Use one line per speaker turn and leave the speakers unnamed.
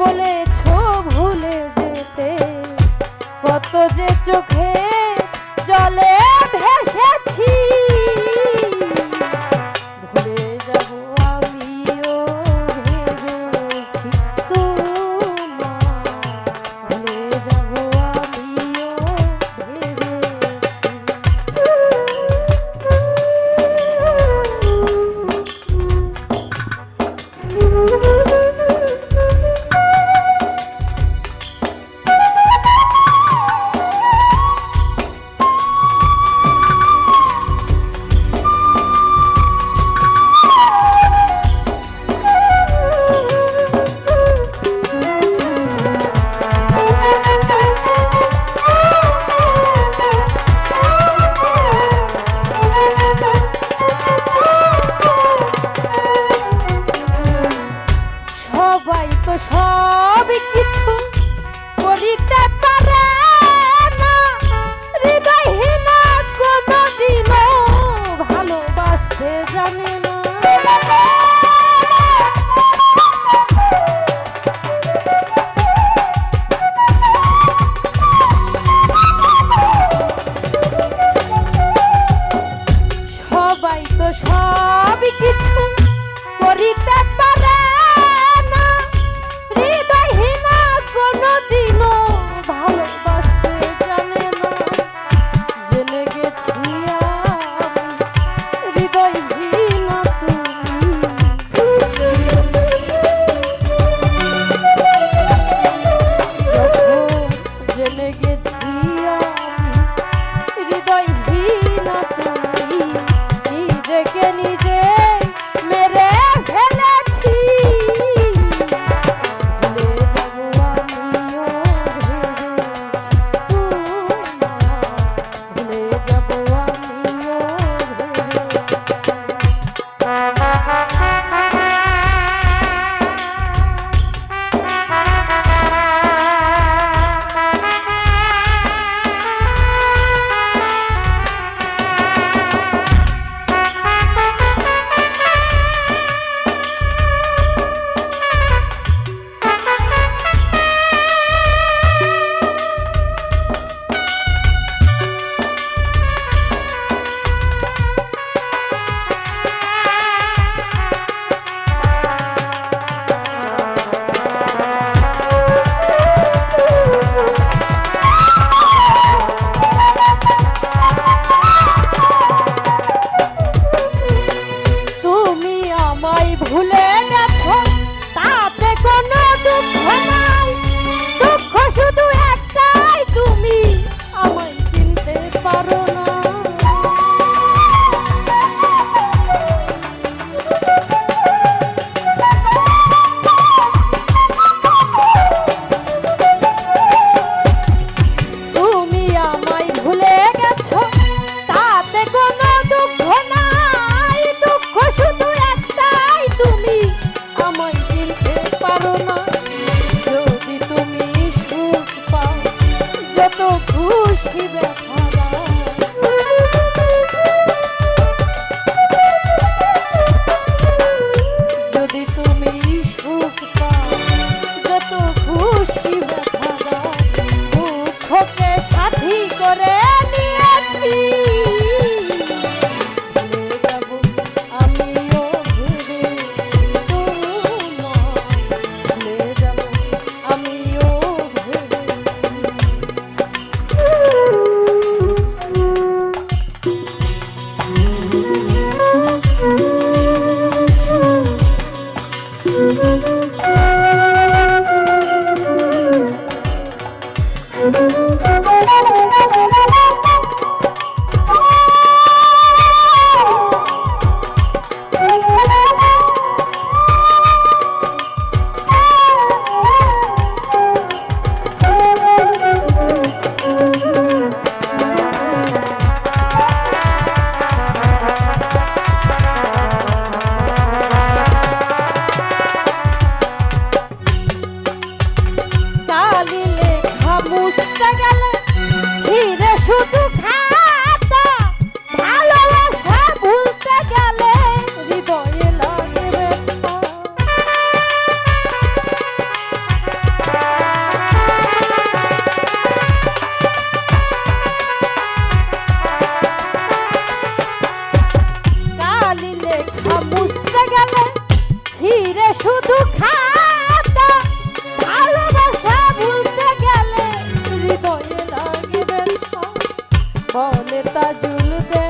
বলেছ ভুলে যেতে। কত যে চোখে জলে ঘিরে শুধু খাতা ভালোবাসা ভুলতে গেলে হৃদয়ে লাগবে বলে তা জুলতে